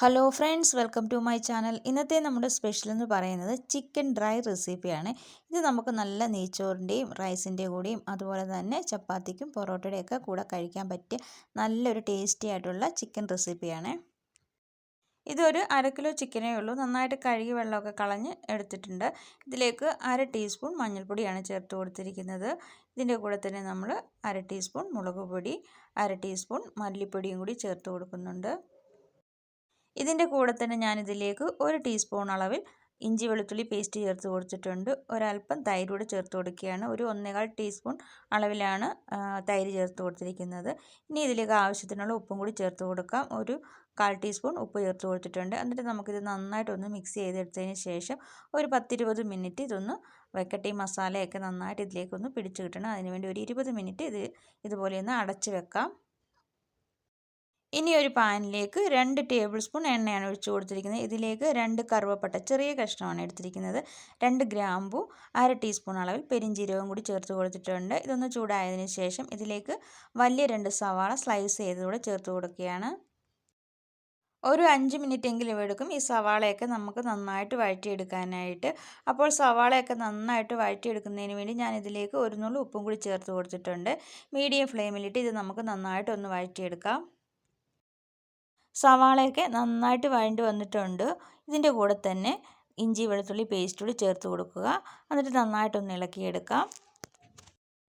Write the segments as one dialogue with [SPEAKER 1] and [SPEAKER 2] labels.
[SPEAKER 1] Hello friends welcome to my channel ഇന്നത്തെ നമ്മുടെ special എന്ന് പറയുന്നത് ചിക്കൻ ഡ്രൈ റെസിപ്പിയാണ് ഇത് നമുക്ക് നല്ല നെയ്ച്ചോറിന്റെയും റൈസിന്റെ കൂടെയും അതുപോലെ തന്നെ ചപ്പാത്തിക്കും പൊറോട്ടയുടെയൊക്കെ കൂടെ കഴിക്കാൻ പറ്റിയ നല്ലൊരു ടേസ്റ്റി ആയിട്ടുള്ള ചിക്കൻ റെസിപ്പിയാണ് ഇതൊരു അര കിലോ ചിക്കനേ ഉള്ളൂ. നന്നായിട്ട് കഴുകി വെള്ളമൊക്കെ കളഞ്ഞ് എടുത്തിട്ടുണ്ട്. ഇതിലേക്ക് അര ടീസ്പൂൺ മഞ്ഞൾപ്പൊടിയാണ് ചേർത്ത് കൊടുത്തിരിക്കുന്നത്. ഇതിന്റെ കൂടെ തന്നെ നമ്മൾ അര ടീസ്പൂൺ മുളക് പൊടി അര ടീസ്പൂൺ മല്ലിപ്പൊടിയും കൂടി ചേർത്ത് കൊടുക്കുന്നുണ്ട്. ഇതിന്റെ കൂടെ തന്നെ ഞാനിതിലേക്ക് ഒരു ടീസ്പൂൺ അളവിൽ ഇഞ്ചി വെളുത്തുള്ളി പേസ്റ്റ് ചേർത്ത് കൊടുത്തിട്ടുണ്ട്. ഒരല്പം തൈര് കൂടെ ചേർത്ത് കൊടുക്കുകയാണ്. ഒരു ഒന്നേകാൽ ടീസ്പൂൺ അളവിലാണ് തൈര് ചേർത്ത് കൊടുത്തിരിക്കുന്നത്. ഇനി ഇതിലേക്ക് ആവശ്യത്തിനുള്ള ഉപ്പും കൂടി ചേർത്ത് കൊടുക്കാം. ഒരു കാൽ ടീസ്പൂൺ ഉപ്പ് ചേർത്ത് കൊടുത്തിട്ടുണ്ട്. എന്നിട്ട് നമുക്കിത് നന്നായിട്ടൊന്ന് മിക്സ് ചെയ്തെടുത്തതിന് ശേഷം ഒരു പത്തിരുപത് മിനിറ്റ് ഇതൊന്ന് വെക്കട്ടെ. ഈ മസാലയൊക്കെ നന്നായിട്ട് ഇതിലേക്കൊന്ന് പിടിച്ച് കിട്ടണം. അതിനുവേണ്ടി ഒരു ഇരുപത് മിനിറ്റ് ഇത് ഇതുപോലെ ഒന്ന് അടച്ച് വെക്കാം. ഇനി ഒരു പാനിലേക്ക് രണ്ട് ടേബിൾ സ്പൂൺ എണ്ണയാണ് ഒഴിച്ച് കൊടുത്തിരിക്കുന്നത്. ഇതിലേക്ക് രണ്ട് കറുവപ്പട്ട ചെറിയ കഷ്ണമാണ് എടുത്തിരിക്കുന്നത്. രണ്ട് ഗ്രാമ്പു അര ടീസ്പൂൺ അളവിൽ പെരിഞ്ചീരകവും കൂടി ചേർത്ത് കൊടുത്തിട്ടുണ്ട്. ഇതൊന്ന് ചൂടായതിനു ശേഷം ഇതിലേക്ക് വലിയ രണ്ട് സവാള സ്ലൈസ് ചെയ്തതോടെ ചേർത്ത് കൊടുക്കുകയാണ്. ഒരു അഞ്ച് മിനിറ്റ് എങ്കിലും എടുക്കും. ഈ സവാളയൊക്കെ നമുക്ക് നന്നായിട്ട് വഴറ്റിയെടുക്കാനായിട്ട്. അപ്പോൾ സവാളയൊക്കെ നന്നായിട്ട് വഴറ്റിയെടുക്കുന്നതിന് വേണ്ടി ഞാൻ ഇതിലേക്ക് ഒരു നുള്ളു ഉപ്പും കൂടി ചേർത്ത് കൊടുത്തിട്ടുണ്ട്. മീഡിയം ഫ്ലെയിമിലിട്ട് ഇത് നമുക്ക് നന്നായിട്ട് ഒന്ന് വഴറ്റിയെടുക്കാം. സവാളയൊക്കെ നന്നായിട്ട് വഴണ്ടി വന്നിട്ടുണ്ട്. ഇതിന്റെ കൂടെ തന്നെ ഇഞ്ചി വെളുത്തുള്ളി പേസ്റ്റ് കൂടി ചേർത്ത് കൊടുക്കുക. എന്നിട്ട് നന്നായിട്ടൊന്ന് ഇളക്കിയെടുക്കാം.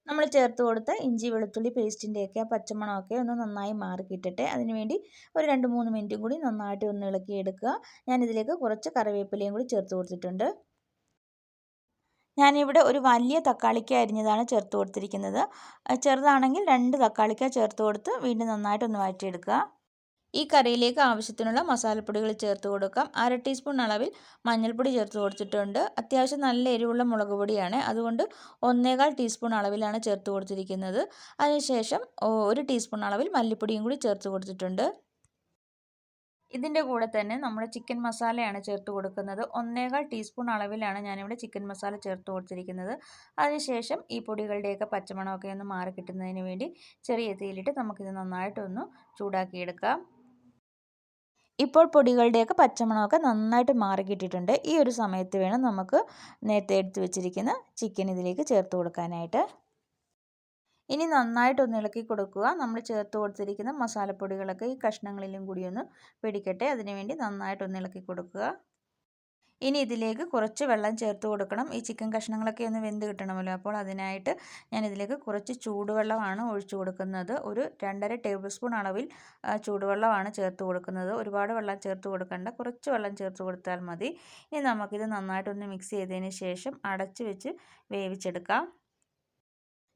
[SPEAKER 1] നമ്മൾ ചേർത്ത് കൊടുത്ത ഇഞ്ചി വെളുത്തുള്ളി പേസ്റ്റിന്റെയൊക്കെ ആ പച്ചമണമൊക്കെ ഒന്ന് നന്നായി മാറി കിട്ടട്ടെ അതിനുവേണ്ടി ഒരു രണ്ട് മൂന്ന് മിനിറ്റും കൂടി നന്നായിട്ട് ഒന്ന് ഇളക്കിയെടുക്കുക. ഞാനിതിലേക്ക് കുറച്ച് കറിവേപ്പിലയും കൂടി ചേർത്ത് കൊടുത്തിട്ടുണ്ട്. ഞാനിവിടെ ഒരു വലിയ തക്കാളിക്ക അരിഞ്ഞതാണ് ചേർത്ത് കൊടുത്തിരിക്കുന്നത്. ചെറുതാണെങ്കിൽ രണ്ട് തക്കാളിക്ക ചേർത്ത് കൊടുത്ത് വീണ്ടും നന്നായിട്ടൊന്ന് വാറ്റിയെടുക്കുക ഈ കറിയിലേക്ക് ആവശ്യത്തിനുള്ള മസാലപ്പൊടികൾ ചേർത്ത് കൊടുക്കാം. അര ടീസ്പൂൺ അളവിൽ മഞ്ഞൾപ്പൊടി ചേർത്ത് കൊടുത്തിട്ടുണ്ട്. അത്യാവശ്യം നല്ല എരിവുള്ള മുളക് പൊടിയാണ്. അതുകൊണ്ട് ഒന്നേകാൽ ടീസ്പൂൺ അളവിലാണ് ചേർത്ത് കൊടുത്തിരിക്കുന്നത്. അതിനുശേഷം ഒരു ടീസ്പൂൺ അളവിൽ മല്ലിപ്പൊടിയും കൂടി ചേർത്ത് കൊടുത്തിട്ടുണ്ട്. ഇതിന്റെ കൂടെ തന്നെ നമ്മൾ ചിക്കൻ മസാലയാണ് ചേർത്ത് കൊടുക്കുന്നത്. ഒന്നേകാൽ ടീസ്പൂൺ അളവിലാണ് ഞാനിവിടെ ചിക്കൻ മസാല ചേർത്ത് കൊടുത്തിരിക്കുന്നത്. അതിനുശേഷം ഈ പൊടികളുടെയൊക്കെ പച്ചമണമൊക്കെ ഒന്ന് മാറി കിട്ടുന്നതിന് വേണ്ടി ചെറിയ തീയിലിട്ട് നമുക്കിത് നന്നായിട്ടൊന്ന് ചൂടാക്കിയെടുക്കാം. ഇപ്പോൾ പൊടികളുടെയൊക്കെ പച്ചമണമൊക്കെ നന്നായിട്ട് മാറി കിട്ടിയിട്ടുണ്ട് ഈ ഒരു സമയത്ത് വേണം നമുക്ക് നേരത്തെ എടുത്ത് വെച്ചിരിക്കുന്ന ചിക്കൻ ഇതിലേക്ക് ചേർത്ത് കൊടുക്കാനായിട്ട്. ഇനി നന്നായിട്ടൊന്ന് ഇളക്കി കൊടുക്കുക. നമ്മൾ ചേർത്ത് കൊടുത്തിരിക്കുന്ന മസാലപ്പൊടികളൊക്കെ ഈ കഷ്ണങ്ങളിലും കൂടി ഒന്ന് പിടിക്കട്ടെ. അതിനുവേണ്ടി നന്നായിട്ടൊന്ന് ഇളക്കി കൊടുക്കുക. ഇനി ഇതിലേക്ക് കുറച്ച് വെള്ളം ചേർത്ത് കൊടുക്കണം. ഈ ചിക്കൻ കഷ്ണങ്ങളൊക്കെ ഒന്ന് വെന്ത് കിട്ടണമല്ലോ. അപ്പോൾ അതിനായിട്ട് ഞാൻ ഇതിലേക്ക് കുറച്ച് ചൂടുവെള്ളമാണ് ഒഴിച്ചു കൊടുക്കുന്നത്. ഒരു രണ്ടര ടേബിൾ സ്പൂൺ അളവിൽ ചൂടുവെള്ളമാണ് ചേർത്ത് കൊടുക്കുന്നത്. ഒരുപാട് വെള്ളം ചേർത്ത് കൊടുക്കേണ്ട. കുറച്ച് വെള്ളം ചേർത്ത് കൊടുത്താൽ മതി. ഇനി നമുക്കിത് നന്നായിട്ടൊന്ന് മിക്സ് ചെയ്തതിന് ശേഷം അടച്ച് വെച്ച് വേവിച്ചെടുക്കാം.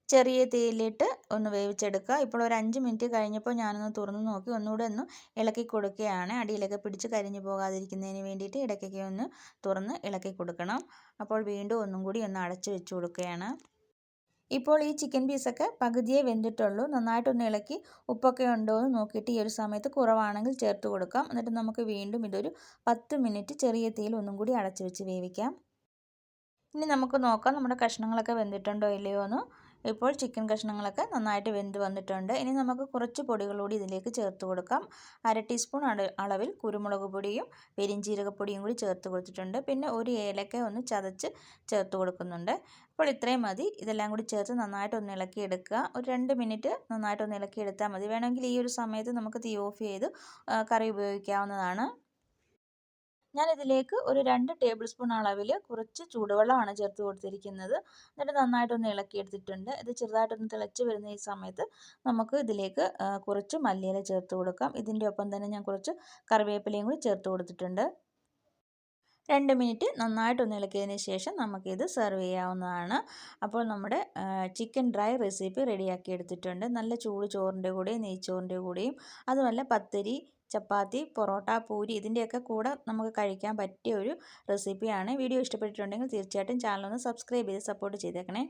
[SPEAKER 1] ചെറിയ തീയിലിട്ട് ഒന്ന് വേവിച്ചെടുക്കുക. ഇപ്പോൾ ഒരു അഞ്ച് മിനിറ്റ് കഴിഞ്ഞപ്പോൾ ഞാനൊന്ന് തുറന്ന് നോക്കി. ഒന്നുകൂടെ ഒന്ന് ഇളക്കി കൊടുക്കുകയാണ്. അടിയിലൊക്കെ പിടിച്ച് കരിഞ്ഞു പോകാതിരിക്കുന്നതിന് വേണ്ടിയിട്ട് ഇടയ്ക്കൊക്കെ ഒന്ന് തുറന്ന് ഇളക്കി കൊടുക്കണം. അപ്പോൾ വീണ്ടും ഒന്നും കൂടി ഒന്ന് അടച്ചു വെച്ച് കൊടുക്കുകയാണ്. ഇപ്പോൾ ഈ ചിക്കൻ പീസൊക്കെ പകുതിയെ വെന്തിട്ടുള്ളൂ. നന്നായിട്ടൊന്ന് ഇളക്കി ഉപ്പൊക്കെ ഉണ്ടോ എന്ന് നോക്കിയിട്ട് ഈ ഒരു സമയത്ത് കുറവാണെങ്കിൽ ചേർത്ത് കൊടുക്കാം. എന്നിട്ട് നമുക്ക് വീണ്ടും ഇതൊരു പത്ത് മിനിറ്റ് ചെറിയ തീയിൽ ഒന്നും കൂടി അടച്ചു വെച്ച് വേവിക്കാം. ഇനി നമുക്ക് നോക്കാം നമ്മുടെ കഷ്ണങ്ങളൊക്കെ വെന്തിട്ടുണ്ടോ ഇല്ലയോ എന്ന്. ഇപ്പോൾ ചിക്കൻ കഷ്ണങ്ങളൊക്കെ നന്നായിട്ട് വെന്ത് വന്നിട്ടുണ്ട്. ഇനി നമുക്ക് കുറച്ച് പൊടികൾ കൂടി ഇതിലേക്ക് ചേർത്ത് കൊടുക്കാം. അര ടീസ്പൂൺ അളവിൽ കുരുമുളക് പൊടിയും പെരിഞ്ചീരകപ്പൊടിയും കൂടി ചേർത്ത് കൊടുത്തിട്ടുണ്ട്. പിന്നെ ഒരു ഏലക്ക ഒന്ന് ചതച്ച് ചേർത്ത് കൊടുക്കുന്നുണ്ട്. അപ്പോൾ ഇത്രയും മതി. ഇതെല്ലാം കൂടി ചേർത്ത് നന്നായിട്ട് ഒന്ന് ഇളക്കി എടുക്കുക. ഒരു രണ്ട് മിനിറ്റ് നന്നായിട്ട് ഒന്ന് ഇളക്കി എടുത്താൽ മതി. വേണമെങ്കിൽ ഈ ഒരു സമയത്ത് നമുക്ക് തീ ഓഫ് ചെയ്ത് കറി ഉപയോഗിക്കാവുന്നതാണ്. ഞാനിതിലേക്ക് ഒരു രണ്ട് ടേബിൾ സ്പൂൺ അളവിൽ കുറച്ച് ചൂടുവെള്ളമാണ് ചേർത്ത് കൊടുത്തിരിക്കുന്നത്. എന്നിട്ട് നന്നായിട്ടൊന്ന് ഇളക്കിയെടുത്തിട്ടുണ്ട്. ഇത് ചെറുതായിട്ടൊന്ന് തിളച്ച് വരുന്ന ഈ സമയത്ത് നമുക്ക് ഇതിലേക്ക് കുറച്ച് മല്ലിയില ചേർത്ത് കൊടുക്കാം. ഇതിന്റെ ഒപ്പം തന്നെ ഞാൻ കുറച്ച് കറിവേപ്പിലയും കൂടി ചേർത്ത് കൊടുത്തിട്ടുണ്ട്. രണ്ട് മിനിറ്റ് നന്നായിട്ടൊന്ന് ഇളക്കിയതിന് ശേഷം നമുക്കിത് സെർവ് ചെയ്യാവുന്നതാണ്. അപ്പോൾ നമ്മുടെ ചിക്കൻ ഡ്രൈ റെസിപ്പി റെഡിയാക്കി എടുത്തിട്ടുണ്ട്. നല്ല ചൂട് ചോറിന്റെ കൂടെയും നെയ്ച്ചോറിന്റെ കൂടെയും അതുമല്ല പത്തിരി ചപ്പാത്തി പൊറോട്ട പൂരി ഇതിന്റെയൊക്കെ കൂടെ നമുക്ക് കഴിക്കാൻ പറ്റിയ ഒരു റെസിപ്പിയാണ്. വീഡിയോ ഇഷ്ടപ്പെട്ടിട്ടുണ്ടെങ്കിൽ തീർച്ചയായിട്ടും ചാനൽ ഒന്ന് സബ്സ്ക്രൈബ് ചെയ്ത് സപ്പോർട്ട് ചെയ്തേക്കണേ.